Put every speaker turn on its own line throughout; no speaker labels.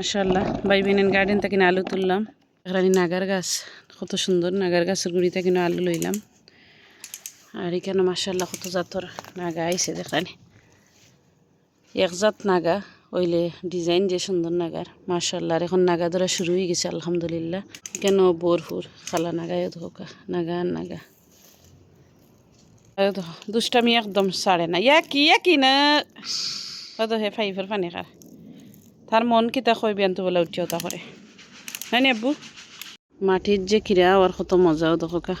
মাশাল্লাহ by বিনেন garden থেকে আলু তুললাম। এখানে নাগার গাছ, কত সুন্দর নাগার গাছের গুড়ি থেকে আলু লইলাম। আর এখানে মাশাল্লাহ কত জাতর নাগা আইছে দেখানি। এক জাত নাগা, ওইলে ডিজাইন যে সুন্দর নাগার মাশাল্লাহ আর এখন নাগা ধরা শুরু হয়ে গেছে, আলহামদুলিল্লাহ। কেন বোরফুর খালা নাগায় ধোকা, নাগা আর নাগা। দুষ্টামি একদম ছাড়ে না। ইয়া কি ইয়া কি না হে, ফাইফের পানি খার তার মন কিতা কই বিয়ান্ত বলে উঠিও তা করে হয় নি আব্বু? মাটির যে খিরা আর কত মজাও দোকা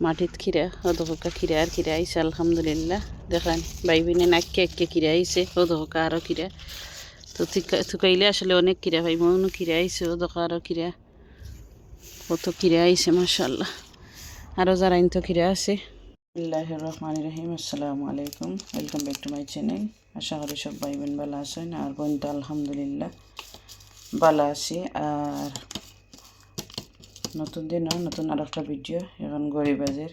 মাটিত খিরা ও দোকা খিরা আর খিরা আইসে আলহামদুলিল্লাহ। দেখান বাই বিনে নাককে একে খিরা আইসে ও দোকা আরও খিরা তো থুকা- থুকাইলে আসলে অনেক খিরা ভাই মনও খিরা আইসে ও দোকা আরও খিরা কত খিরা আইসে মাশাল্লাহ আরও যারা ইনতো খিরা আছে। আল্লাহ রহমান রহিম। আসসালামু আলাইকুম। Welcome back to my channel আশা করি সব ভাই বোন ভালো আছেন। আর বোন তো আলহামদুলিল্লাহ ভালো আছি। আর নতুন দিনও, নতুন আর একটা ভিডিও এখন গড়ি বাজের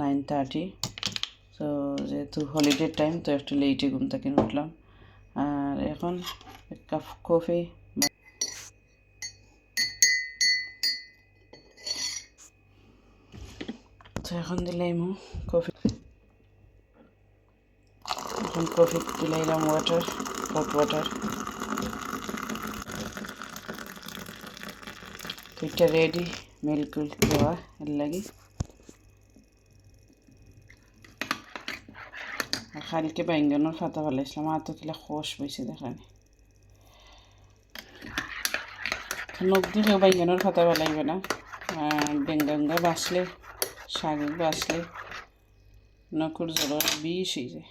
নাইন থার্টি তো যেহেতু হলিডে টাইম তো একটু লেটে ঘুম থেকে উঠলাম। আর এখন কাপ কফি এখন দিলাম কফি। এখন কফি দিলাম ওয়াটার হট ওয়াটার এটা রেডি মিল্ক দেওয়া, এর লাগি। খালিকে বাইঙ্গনের ফাতা ফেলাইছিলাম আর তো কিলা খোস বইছে দেখানি। নখ দিয়ে বাইঙ্গনের ফাতা ফেলাইবে না। আর বেঙ্গাঙ্গা বাঁচলে শাক বাঁচলে নকুর জল বিষ হয়ে যায়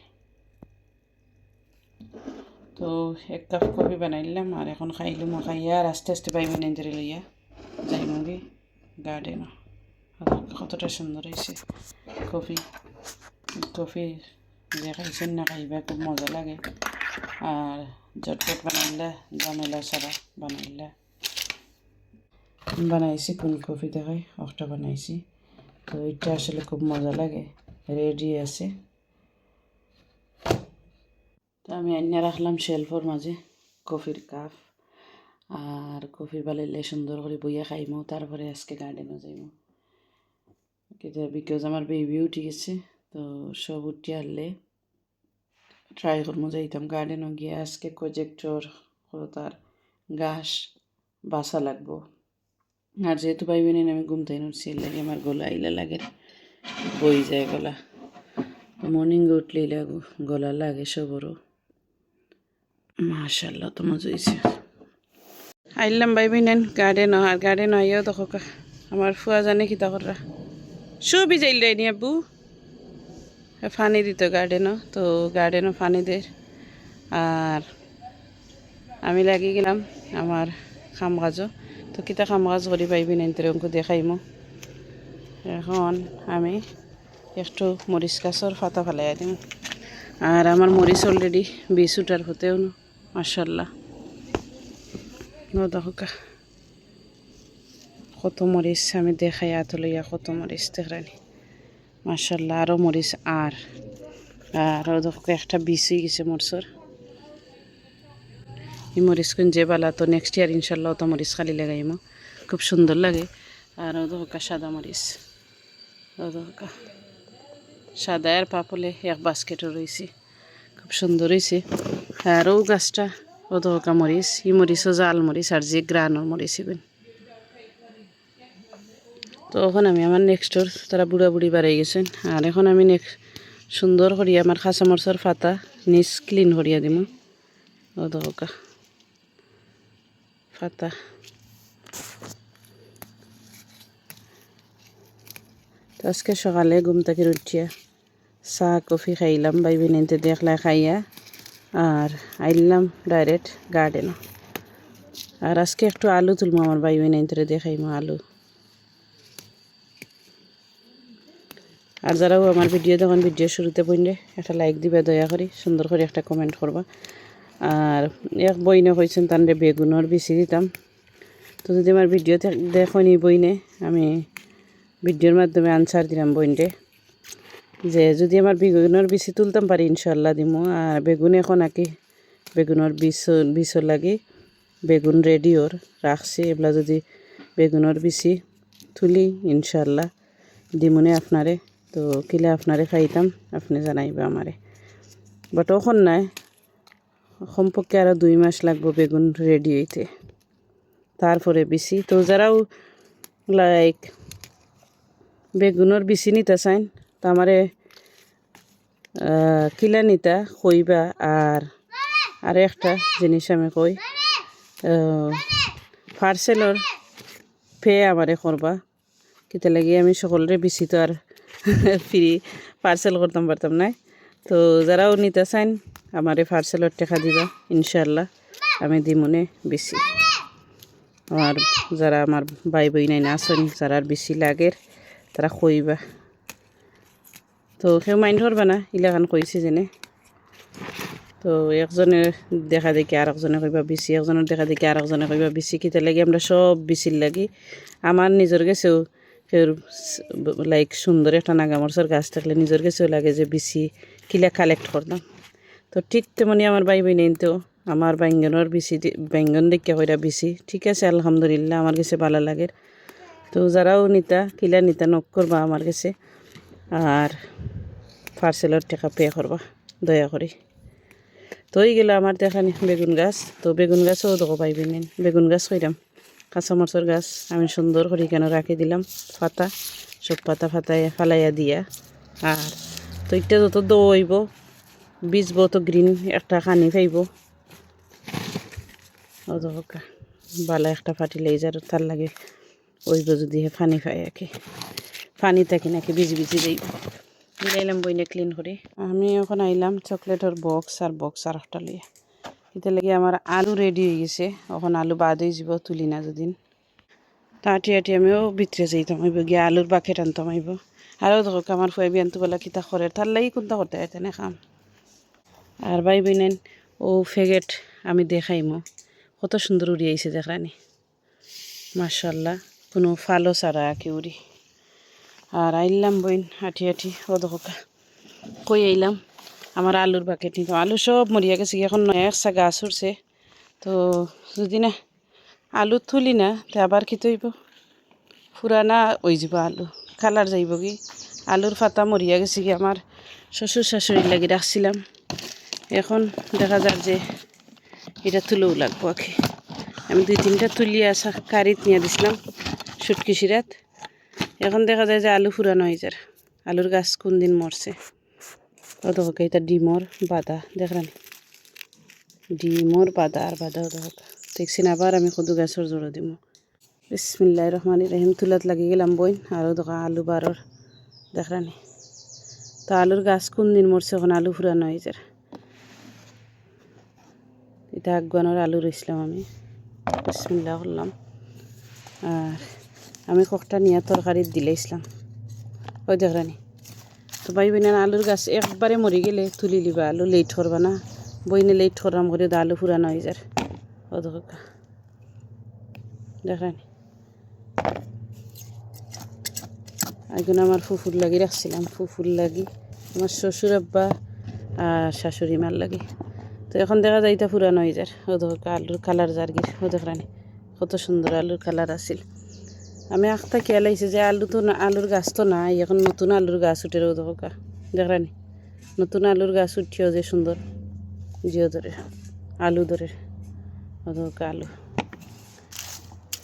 তো এক কাপ কফি বানাইলাম আর এখন খাইলাম খাইয়া আর আস্তে আস্তে পাইবে নেঞ্জারে লইয়া। যাই মুগি, গার্ডেন কতটা সুন্দর হয়েছে কফি। কফি যে খাইছেন না খাইবা খুব মজা লাগে। আর জটপট বানাইলা ঝামেলা ছাড়া বানাইলা। বানাইছি কফি দেখাই একটা বানাইছি। তো এটা আসলে খুব মজা লাগে। রেডি আছে। তো আমি আইনা রাখলাম শেলফর মাঝে কফির কাপ আর কফি বানাইলে সুন্দর করে বইয়া খাইমো, তারপরে আজকে গার্ডেনও যাইমো। কিন্তু বিকজ আমার বেবিও উঠে গেছে, তো সব উঠে আনলে ট্রাই করব যাইতাম। গার্ডেনও গিয়ে আজকে প্রজেক্টর তার ঘাস, বাসা লাগবো। আর যেহেতু পাইবেন আমি ঘুমতাই উঠছি, এর লাগে আমার গলা আইলা লাগে, বই যায় গলা। মর্নিং উঠলে লাগো গলা লাগে সবরও। মাশাল্লাহ, তো মজা হয়েছে আইলাম বাইবি নেন গার্ডেন আর গার্ডেন আইয়াও দেখো কা, আমার ফুয়া জানে কিতা করা শু বিজাইল রে নি আব্বু। ফানি দিত গার্ডেনও তো গার্ডেনও ফানি দে আর আমি লাগি গেলাম আমার কাম কাজও তো কিতা কাম কাজ করি পাইবি তোর অঙ্ক দেখাইমো এখন আমি একটু মরিচ গাছর ফাতা ফেলাই দিম আর আমার মরিচ অলরেডি বিশ উঠার হতেও মাসাল্লাহ নদকা কত মরিচ আমি দেখাই আত লইয়া কত মরিচ দেখানি মাসাল্লাহ আরও মরিচ আর আর দেখো একটা বিষ হয়ে গেছে মরিচর এই যে বালা তো নেক্সট ইয়ার ইনশাল্লাহ তো মরিচ খালি লাগাইমো। খুব সুন্দর লাগে। আর দেখো সাদা মরিচ। দেখো সাদা আর পাপলে এক বাস্কেটও রয়েছে। খুব সুন্দর হয়েছে। গাছটা ও দহকা মরিচ ই মরিচও জাল মরিচ আর যে গ্রানোর মরিচ এগুন তো এখন আমি আমার নেক্সটর তারা বুড়া বুড়ি বাড়াই গেছেন। আর এখন আমি নেক্সট সুন্দর করিয়া আমার খাঁচা মরচার ফাতা নিচ ক্লিন করিয়া দিম। ও দহকা ফাতা তো আজকে সকালে ঘুম থেকে উঠিয়া চা, কফি খাইলাম বাইবি নিতে দেখলা খাইয়া। আর আইলাম ডাইরেক্ট গার্ডেন আর আজকে একটু আলু তুলবো আমার বাইবি নিতে দেখাইমো আলু। আর যারাও আমার ভিডিও দেখুন, ভিডিও শুরুতে বইনে একটা লাইক দিবে, দয়া করি, সুন্দর করে একটা কমেন্ট করবা। আর এক বইনে কইছেন তানরে বেগুনের বেশি দিতাম। তো যদি আমার ভিডিও দেখনি বইনে, আমি ভিডিওর মাধ্যমে আনসার দিলাম বইনরে যে যদি আমার বেগুনের বিচি তুলতাম পারি ইনশাল্লাহ দিমো। আর বেগুন এখন আঁকি, বেগুনের বিষ বিষর লাগি, বেগুন রেডিওর রাখছি। এগুলা যদি বেগুনের বিচি তুলি ইনশাল্লাহ দিমুনে আপনারে। তো কিলে আপনারে খাইতাম, আপনি জানাইবে আমারে। বাট ওখন নাই। সম্পর্কে আরও দুই মাস লাগবো বেগুন রেডি হইতে। তারপরে বিচি। তো যারাও লাইক বেগুনের বিচি নিতে চাইন তো আমারে কিলা নিতা, কইবা আর আর একটা জিনিস আমি কই পার্সেলর পে আমারে করবা। কিতা লাগি আমি সকলরে বিচি তো আর ফ্রি পার্সেল করতাম পারতাম না তো যারাও নিতে চাইন আমারে পার্সেলর টাকা দিবা ইনশাল্লাহ আমি দিমনে বেশি। আমার যারা আমার ভাই বই নাই আসেন যারা বেশি লাগের তারা কইবা। তো কেউ মাইন্ড করবা না, ইলাখান কইছে যেনে। তো একজনে দেখা দেখি আর একজনে কইবা বেশি, একজনের দেখা দেখি আর একজনে কইবা বেশি। কিতা লাগি আমরা সব বেশির লাগি। আমার নিজের গেছেও লাইক সুন্দর একটা নাগামরসর গাছ থাকলে নিজের কাছেও লাগে যে বেশি। কিলা কালেক্ট করতাম। তো ঠিক তেমনি আমার ভাই বোন তো, আমার ব্যঞ্জনের বেশি ব্যঞ্জন দেখে কইরা বেশি। ঠিক আছে, আলহামদুলিল্লাহ, আমার কাছে ভালো লাগে। তো যারাও নিতা, কিলা নিতা নক করবা আমার কাছে। আর পার্সেলের টাকা পে করবা, দয়া করে। তো এই গেল আমার দেখানি বেগুন গাছ। তো বেগুন গাছও দেখো পাইবি নেন বেগুন গাছ কইরাম কাঁচা মরচর গাছ, আমি সুন্দর করে কেন রাখি দিলাম পাতা সব পাতা ফাতায় ফালাইয়া দিয়া। আর তো এটা যত দইব বীজব তো গ্রিন একটা খানি পাইব ও দরকার বালা একটা ফার্টিলাইজার তার লাগে ওইব যদি হে পানি পাই আর কি। পানি থাকি নাকি বিজি বিজি দেই। দিলাইলাম বইনে ক্লিন করে। আমি এখন আইলাম চকলেটের বক্স আর বক্স আর একটা লইয়া। এটা লাগে আমার আলু রেডি হয়ে গেছে। এখন আলু বাদ হয়ে যাব তুলি না যদিন। তাঁটি আটি আমিও ভিতরে যাইতাম, হইব গিয়ে আলুর বাকেট আনতাম, হইব। আরও দেখো আমার ফুয়াই বিয়ানতো বলা কিতা করে তার লাগি কোনটা করতে হয় না খাম। আর ভাই বোনেন ও ফেগেট, আমি দেখাইমো কত সুন্দর উড়ি আইছে দেখানি মার্শাল্লাহ কোনো ফালো ছাড়া আঁকি উড়ি আর আইলাম বইন হাঁটি হাঁটি ও দেখো কই আইলাম। আমার আলুর বাকেট নিতাম আলু সব মরিয়া গেছে এখন একটা গাছ উঠছে তো যদি না, আলু তুলি না, তে আবার কি তৈব ফুরানা ওই যাব আলু। কালার যাইব কি? আলুর ফাতা মরিয়া গেছে কি আমার। শ্বশুর শাশুড়ির লাগি রাখছিলাম। এখন দেখা যাক যে এটা তুলেও লাগবো আখি। আমি দুই তিনটা তুলিয়া আসা কারিত নিয়ে দিছিলাম সুটকি সিরাত এখন দেখা যায় যে আলু ফুরানো হয়ে যায় আলুর গাছ কোন দিন মরছে? ও এটা ডিমর বাদা দেখলেন ডিমর বাদা আর বাদা ও দেখো দেখছি না আবার আমি কদু গাছের জোড়া দিব বিসমিল্লাহ রহমান রহিম তুলাত লাগি গেলাম বইন আরও দেখো আলু বারর দেখলানি তো আলুর গাছ কোন দিন মরছে এখন আলু ফুরানো হয়ে যায় এটা আগুয়ানোর আলু রইছিলাম আমি বিসমিল্লা করলাম আর আমি ককটা নিয়ে তরকারিত দিলেছিলাম ওই দেখরানি তো ভাই বোনের আলুর গাছ একবারে মরি গেলে তুলি লিবা আলু লেট করবা না বইনে লেট করলাম করে আলু ফুরানো হয়ে যায় দেখো দেখরানি এখন আমার ফুফুর লাগি রাখছিলাম, ফুফুর লাগি। আমার শ্বশুর আব্বা আর শাশুড়ি মার লাগি। তো এখন দেখা যায় এটা পুরানো হয়ে যায় ও দেখো আলুর কালার জার্গির ও দেখরানি কত সুন্দর আলুর কালার আছিল। আমি আখটা খেয়াল আইছে যে আলু তো না আলুর গাছ তো নাই, এখন নতুন আলুর গাছ উঠে ও দেখো দেখরানি নতুন আলুর গাছ উঠিও যে সুন্দর, জিও ধরে আলু ধরে ও দেখো আলু।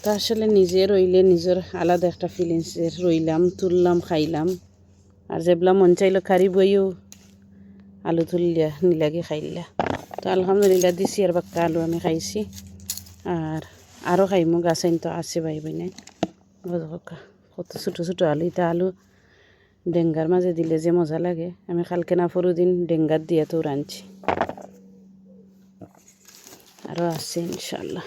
তো আসলে নিজে রইলে নিজের আলাদা একটা ফিলিংস রইলাম, তুললাম, খাইলাম। আর যেগুলা মন চাইলো খারি বইও আলু তুলিয়া নিলাগে খাইলা। তো আলহামদুলিল্লাহ দিছি আর বাক্কা আলু আমি খাইছি। আর আরও খাইমো গাছাইন তো আছে ভাই বোনে কত ছোটো ছোটো আলু এটা আলু ডেঙ্গার মাঝে দিলে যে মজা লাগে। আমি কালকে না দিন ডেঙ্গার দিয়ে তো রাঁধছি আরও আছে ইনশাল্লাহ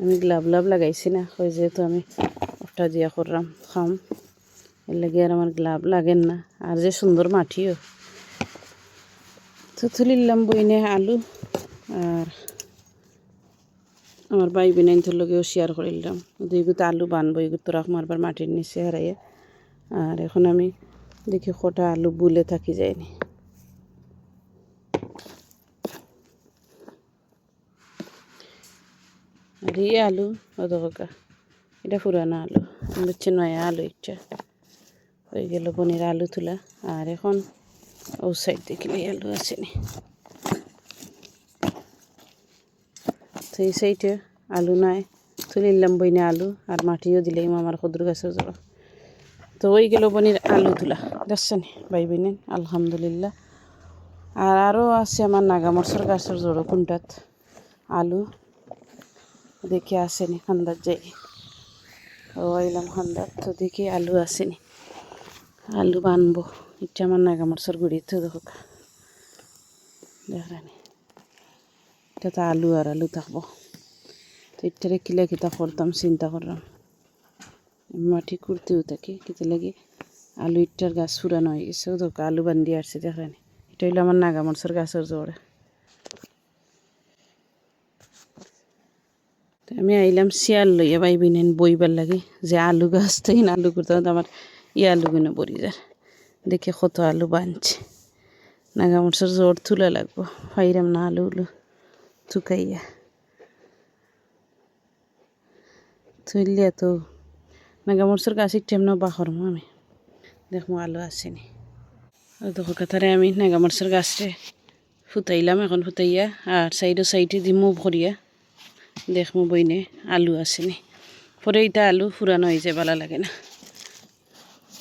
আমি গ্লাভ লাভ লাগাইছি না, ওই যেহেতু আমি ওটা দিয়া করলাম, খাম। এর লাগে আর আমার গ্লাভ লাগেন না, আর যে সুন্দর মাটিও। তো তুলিলাম বইনে আলু, আর আমার ভাই বোনাইনটোর লগেও শেয়ার করিলাম। দুইগুতো আলু বানবো এগুলো তো রাখ মারবার মাটির নিচে হারাইয়ে। আর এখন আমি দেখি কটা আলু বুলে থাকি যায়নি। আর এই আলু অত কাকা এটা পুরানো আলু হচ্ছে নয়া আলু ইচ্ছা হয়ে গেল পনির আলু তোলা আর এখন ও সাইড দেখলে আলু আসেনি তো সাইডে আলু নাই তুলিলাম বইনে আলু আর মাটিও দিলাম আমার ক্ষুদ্র গাছের জল তো ওই গেল বনির আলু তোলা দেখছেন ভাই বইনেন আলহামদুলিল্লাহ আর আরও আছে আমার নাগামরসর গাছের জড়ো কোনটাত আলু দেখি আসেনি খান্দার যাই ও আইলাম খান্দার, তো দেখি আলু আসেনি। আলু বানবো এটা আমার নাগামরসর গুড়িতে দেখো দেখানি এটা তো আলু আর আলু থাকব। তো এটারে কিলা কিতা করতাম, চিন্তা করলাম। মাটি কুর্তিও থাকি, কিতে লাগে আলু ইটার গাছ ফুরানো হয়ে গেছে। দেখো আলু বান্ধি আসছে দেখানি এটা হইল আমার নাগামরসর গাছের জোরে আমি আইলাম শিয়াল লইয়া বাইবি নেন বইবার লাগে, যে আলু গাছ থেকে আলু করতে আমার ই আলু গুলো বড়ি যার দেখে কত আলু বানছে। নাগামরসর জোর তুলে লাগবো, ফাইরাম না আলু উলু থুকাইয়া। তুললিয়া তো নাগামরসর গাছ একটু এমন বাহরমো আমি। দেখব আলু আসেনি। আর দেখো কথারে আমি নাগামরসর গাছরে ফুটাইলাম এখন ফুটাইয়া আর সাইডে সাইডে দিমু ভরিয়া। দেখমু বইনে, আলু আসেনি। পরে এটা আলু ফুরানো হয়ে যায় ভালো লাগে না।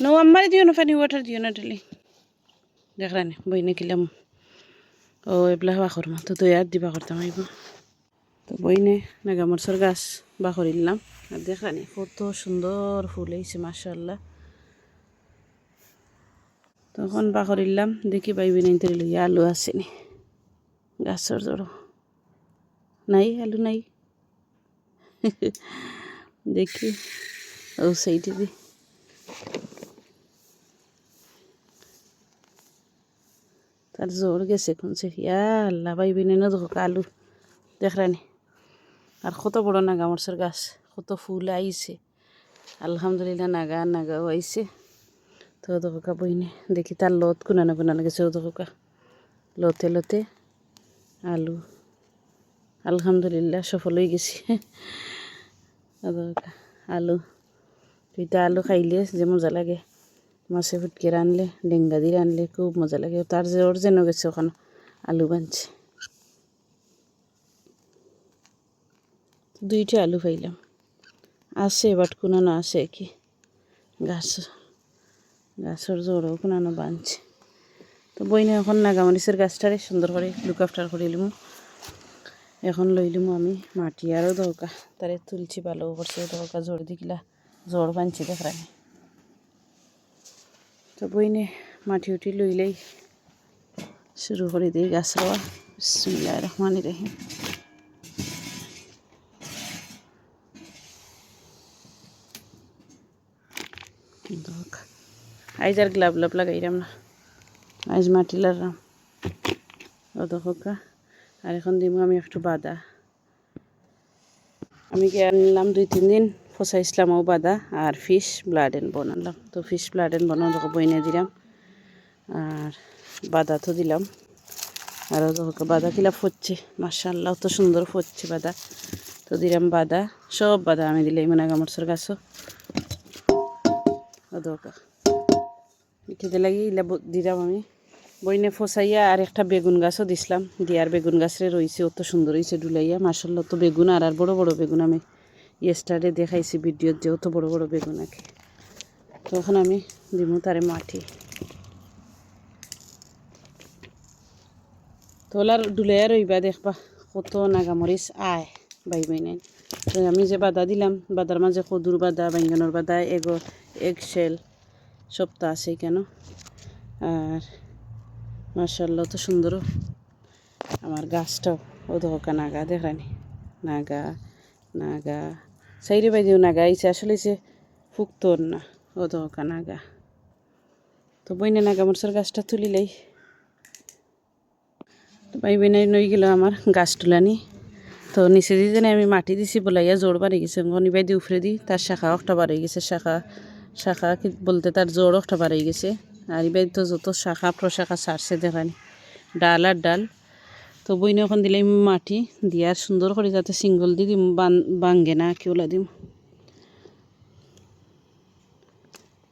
নো আমার দিও না পানি ওয়াটার দিও না ডেলি। দেখরানি বইনে কিলাম। ও এগুলা বাখর মা, তো আর দিবা করতাম আইব। তো বইনে নাগামরসর গাছ বাখরিলাম আর দেখরানি কত সুন্দর ফুল হয়েছে মাসাল্লাহ তখন বাখরিলাম দেখি বাইবি নাই তৈরি লইয়া আলু আসেনি। গাছের জড়ো। নাই, আলু নাই। দেখি। ও সাইডে দি। তার জোর গেছে কোনছে ইয়া আল্লাহ বাইবি না দেখো আলু। দেখরানি আর কত বড় নাগা মরসের গাছ। কত ফুল আইছে। আলহামদুলিল্লাহ নাগা, নাগাও আইছে। তো দোকা বইনে। দেখি তার লত কুনানো কুনানো গেছে ও দোকা লতে লতে আলু। আলহামদুলিল্লাহ, সফল হয়ে গেছি। আলু, দুইটা আলু খাইলে যে মজা লাগে। মাছে ফুটকে রানলে, ডেঙ্গা দিয়ে রানলে খুব মজা লাগে। তার যে ওর যেন গেছে ওখানে আলু বানছে। দুইটা আলু পাইলাম আছে, বাট কোনানো আছে কি গাছ, গাছের জোরও কোনানো বানছে। তো বইনে এখন নাগামরিচের গাছটারে সুন্দর করে লুক আফটার করিলিম এখন লইলিম আমি মাটি আরও দরকার তারে তুলছি ভালো করছে দরকার জোর দিকিলা জোর বানছি দেখরানি তো বইনে মাটি উঠি লইলেই শুরু করে দিই গাছ রোয়া বিসমিল্লাহ রহমান রহিম আইজ আর গ্লাভ লাভ লাগাইরাম না। আইজ মাটি লাগাম ও দেখা আর এখন দিব আমি একটু বাদা। আমি আনলাম দুই, তিন দিন ফসা ফসাইছিলামও বাদা আর ফিশ ব্লাডেন বানালাম। তো ফিশ ব্লাডেন বানানো তোকে বইনে দিলাম আর বাদা তো দিলাম। আর তোকে বাদা কিলা ফুটছে মার্শাল্লাহ তো সুন্দর ফুটছে বাদা। তো দিলাম বাদা, সব বাদা আমি দিলাম মানে গামরসর গাছও। দরকার খেতে লাগি, ইলা দিলাম আমি। বইনে ফসাইয়া আর একটা বেগুন গাছও দিছিলাম। দিয়ার বেগুন গাছরে রয়েছে অত সুন্দর হয়েছে ডুলাইয়া মাসাল্লাহ তো বেগুন আর আর বড় বড় বেগুন আমি ইয়েস্টারে দেখাইছি ভিডিওত যে অত বড় বড় বেগুন আঁকে। তখন আমি দিমু তারে মাটি। তোলার ডুলাইয়া রইবা, দেখবা কত নাগামরিচ আয় বাই বাইনাই তো আমি যে বাদা দিলাম, বাদার মাঝে কদুর বাদা বাইঙ্গানোর বাদা, এগো, এগ শেল সবটা আছে কেন? আর মার্শাল্লাহ তো সুন্দর। আমার গাছটাও, ও দোকা নাগা দেখানি নাগা নাগা। সাইরে বাইদেও নাগা আইছে আসলে সে ফুকতোর না, ও দোকা নাগা। তো বইনে নাগা মরসার গাছটা তুলিলেই তো বাই বেনাই নই গেল আমার গাছ তুলানি। তো নিচে দিয়ে জানি আমি মাটি দিছি বলাইয়া জোর বাড়ি গেছে। গনিবাই দিয়ে উফরে দিই তার শাখা একটা বাড়ি গেছে, শাখা শাখা বলতে তার জোর একটা বাড়ি গেছে। আর এবার তো যত শাখা প্রশাখা ছাড়ছে দেখানি, ডাল আর ডাল। তো বইনে ওখান দিলে মাটি দিয়ে আর সুন্দর করে যাতে সিঙ্গল দিয়ে দিম বাঙ্গে না কেউলা দিম।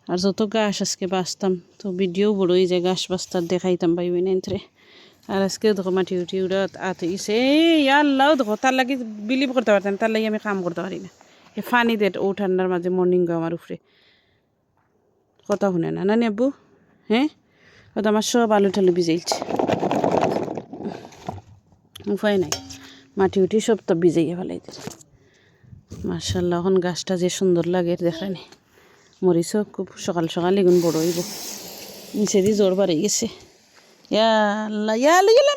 আর যত গাছ আজকে বাঁচতাম, তো ভিডিও বড় এই যে গাছ বাস্তার দেখাইতাম ভাই বোন এন্ত্রে। আর আজকেও দেখো মাটি উঠি উড়ে আত ইসে আল্লাহ দেখো, তার লাগি বিলিভ করতে পারতাম, তার লাগি আমি কাম করতে পারি না। এ ফানি দেট ও ঠান্ডার মাঝে মর্নিং গো আমার উপরে কথা শুনে না না নেবু হ্যাঁ? তো আমার সব আলু টালু ভিজাইছে। উপায় নাই। মাটি উঠি সব তো ভিজাইয়া ফেলাই দিল মার্শাল্লাহ এখন গাছটা যে সুন্দর লাগে দেখানি মরিচও খুব সকাল সকাল এগুন বড় হইব। নিচে দিয়ে জোর বাড়ি গেছে। ইয়াল্লা ইয়াল্লা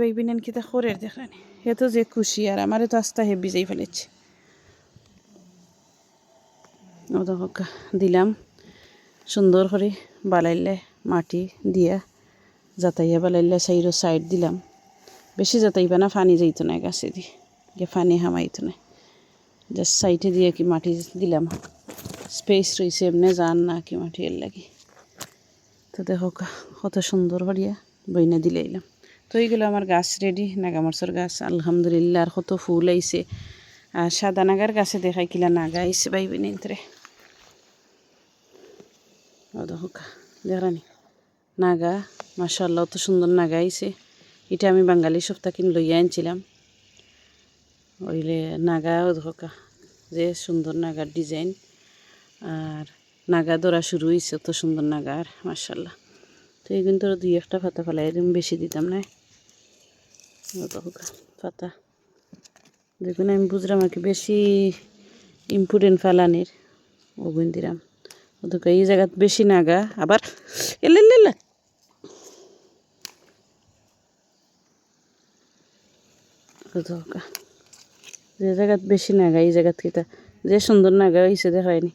ভাই, বিনেন কিতা খরের দেখরানি তো যে খুশি, আর আমারে তো আস্তা হে ভিজাই ফেলেছে ও দিলাম। সুন্দর করে বালাইলে মাটি দিয়া যাতাইয়া বালাইলে সাইডো সাইড দিলাম। বেশি যাতাইবা না ফানি যাইতো না গাছে দি। গিয়ে ফানি হামাইতো না। জাস্ট সাইডে দিয়ে কি মাটি দিলাম। স্পেস রয়েছে এমনি যান না কি মাটি এর লাগি। তো দেখো কত সুন্দর করিয়া বইনা দিলাইলাম। তো এইগুলো আমার গাছ রেডি নাগামরচর গাছ, আলহামদুলিল্লাহ। আর কত ফুল আইছে। আর সাদা নাগার গাছে দেখাই কিলা নাগা আইছে বাই বিনিন্তরে। ও নাগা মাসাল্লাহ অত সুন্দর নাগা আইছে। এটা আমি বাঙালি সপ্তাহ কিন লইয়া আনছিলাম। ওইলে নাগা দেখো যে সুন্দর নাগার ডিজাইন। আর নাগা ধরা শুরু হয়েছে অত সুন্দর নাগার মাসাল্লাহ তো এই কিন্তু দুই একটা পাতা ফেলাই দিম, বেশি দিতাম না। পাতা দেখুন, আমি বুঝলাম আর কি, বেশি ইম্পর্টেন্ট ফেলানির ওগুন দিলাম। ওদেরকে এই জায়গাত বেশি নাগা আবার এলে এলে যে জায়গাত বেশি নাগা এই জায়গাত কিতা যে সুন্দর নাগা হয়েছে দেখায়নি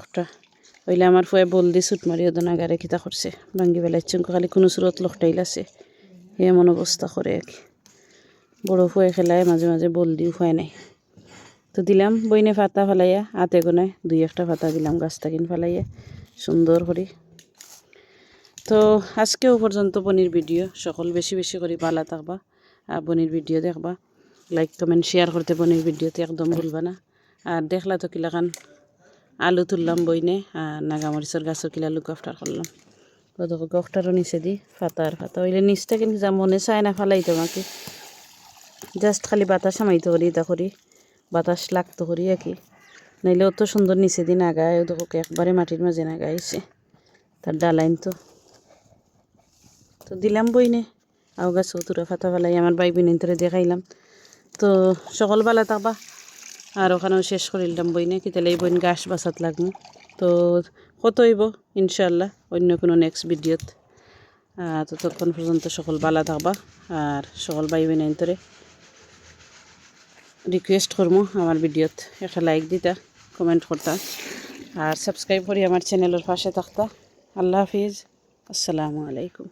একটা ওইলে আমার ফুয়ে বল দি ছুট মারি ওদের নাগারে কিতা করছে। ভাঙ্গি বেলাইছেন খালি কোনো সুরত লকটাইল আছে। এমন অবস্থা করে আর কি। বড় ফুয়ে খেলায় মাঝে মাঝে বল দি উপায় নাই। তো দিলাম, বইনে ফাতা ফেলাইয়া হাতে গোনায় দুই একটা ফাতা দিলাম, গাছটা কিন ফেলাইয়া, সুন্দর করে। তো আজকেও পর্যন্ত বনির ভিডিও, সকল বেশি বেশি করে ভালো থাকবা, আর বনির ভিডিও দেখবা। লাইক কমেন্ট শেয়ার করতে বনির ভিডিওতে একদম ভুলবা না। আর দেখলা তো কিলাখান আলু তুললাম বইনে, আর নাগামরিচর গাছের কিলা লুক আফটার করলাম। তো গফটারও নিচে দি ফাতা আর ফাতা হইলে নিচটা কিন্তু যা মনে চায় না ফালাই তোমাকে জাস্ট খালি বাতাস সামাইতে করি, এটা করি। বাতাস লাগতো করি আর কি। নাইলে অত সুন্দর নিচে দিন আগায় দেখো একবারে মাটির মাঝে নাগাইছে তার ডালাইন তো। তো দিলাম বইনে। আও গাছ তুরা ফাতা ফেলাই আমার বাই বিনিন তোরে দেখাইলাম। তো সকালবেলা থাকবা আর ওখানেও শেষ করিলাম বইনে, কি তাহলে এই বইন গাছ বাসাত লাগবো তো কত হইব? ইনশাল্লাহ অন্য কোনো নেক্সট ভিডিওত। ততক্ষণ পর্যন্ত সকল বালা থাকবা আর সকল বাই বিনিন তোরে। রিকোয়েস্ট করব আমার ভিডিওত। একটা লাইক দিতা কমেন্ট করতা। আর সাবস্ক্রাইব করি আমার চ্যানেলের পাশে থাকতা। আল্লাহ হাফিজ। আসসালামু আলাইকুম।